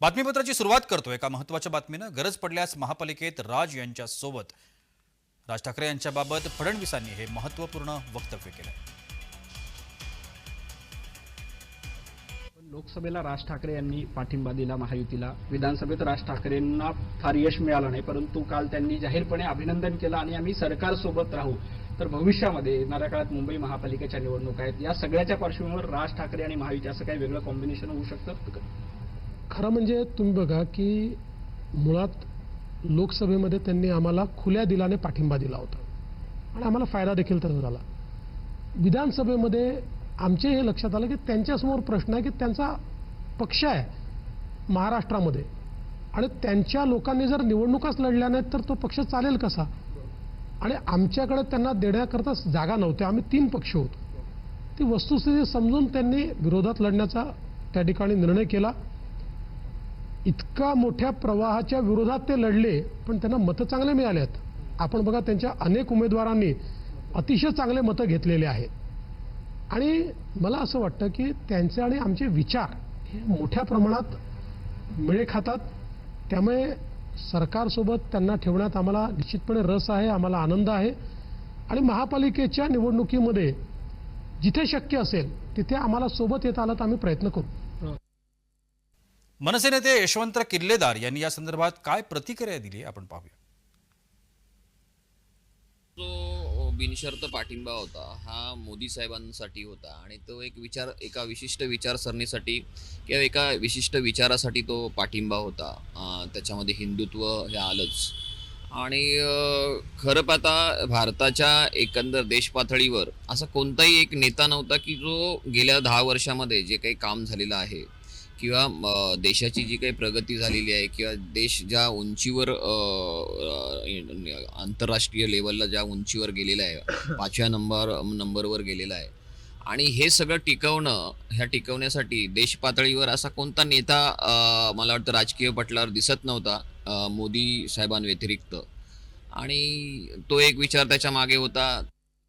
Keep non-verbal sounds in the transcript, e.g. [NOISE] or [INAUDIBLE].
बातमीपत्राची सुरुवात करतो. एका महत्त्वाच्या बातमीनं गरज पडल्यास महापालिकेत राज यांच्या सोबत राज ठाकरे यांच्याबाबत फडणवीसांनी हे महत्त्वपूर्ण वक्तव्य केलं लोकसभेला राज ठाकरे यांनी पाठिंबा दिला महायुतीला. विधानसभेत राज ठाकरेंना फार यश मिळालं नाही परंतु काल त्यांनी जाहीरपणे अभिनंदन केलं आणि आम्ही सरकारसोबत राहू. तर भविष्यामध्ये येणाऱ्या काळात मुंबई महापालिकेच्या निवडणुका आहेत. या सगळ्याच्या पार्श्वभूमीवर राज ठाकरे आणि महायुती असं काही वेगळं कॉम्बिनेशन होऊ शकतं? खरं म्हणजे तुम्ही बघा की मुळात लोकसभेमध्ये त्यांनी आम्हाला खुल्या दिलाने पाठिंबा दिला होता. आणि आम्हाला फायदा देखील त्याचा झाला. विधानसभेमध्ये आमचे हे लक्षात आलं की त्यांच्यासमोर प्रश्न आहे की त्यांचा पक्ष आहे महाराष्ट्रामध्ये. आणि त्यांच्या लोकांनी जर निवडणुकाच लढल्या नाहीत तर तो पक्ष चालेल कसा? आणि आमच्याकडे त्यांना देण्याकरता जागा नव्हत्या आम्ही तीन पक्ष होतो. ती वस्तुस्थिती समजून त्यांनी विरोधात लढण्याचा त्या ठिकाणी निर्णय केला. इतका मोठ्या प्रवाहाच्या विरोधात ते लढले पण त्यांना मतं चांगले मिळाले आहेत. आपण बघा त्यांच्या अनेक उमेदवारांनी अतिशय चांगले मतं घेतलेले आहेत. आणि मला असं वाटतं की त्यांचे आणि आमचे विचार हे मोठ्या प्रमाणात मिळे खातात. त्यामुळे सरकारसोबत त्यांना ठेवण्यात आम्हाला निश्चितपणे रस आहे आम्हाला आनंद आहे. आणि महापालिकेच्या निवडणुकीमध्ये जिथे शक्य असेल तिथे आम्हाला सोबत येता आलं तर आम्ही प्रयत्न करू. मनसे नेते यशवंत किल्लेदार यांनी या संदर्भात काय प्रतिक्रिया दिली आपण पाहूया. जो बिनशर्त पाठिंबा होता हा मोदी साहेबांसाठी होता आणि तो एक विचार एका विशिष्ट विचारसरणीसाठी किंवा एका विशिष्ट विचारासाठी तो पाठिंबा होता. त्याच्यामध्ये हिंदुत्व हे आलंच. आणि खरं पाहता भारताच्या एकंदर देश पातळीवर असा कोणताही एक नेता नव्हता की जो गेल्या दहा वर्षामध्ये जे काही काम झालेलं आहे किंवा देशाची जी काही प्रगती झालेली आहे किंवा देश ज्या उंचीवर आंतरराष्ट्रीय लेवलला ज्या उंचीवर गेलेला आहे [COUGHS] पाचव्या नंबर नंबरवर गेलेला आहे. आणि हे सगळं टिकवणं ह्या टिकवण्यासाठी देश पातळीवर असा कोणता नेता मला वाटतं राजकीय पटलावर दिसत नव्हता मोदी साहेबांव्यतिरिक्त. आणि तो एक विचार त्याच्यामागे होता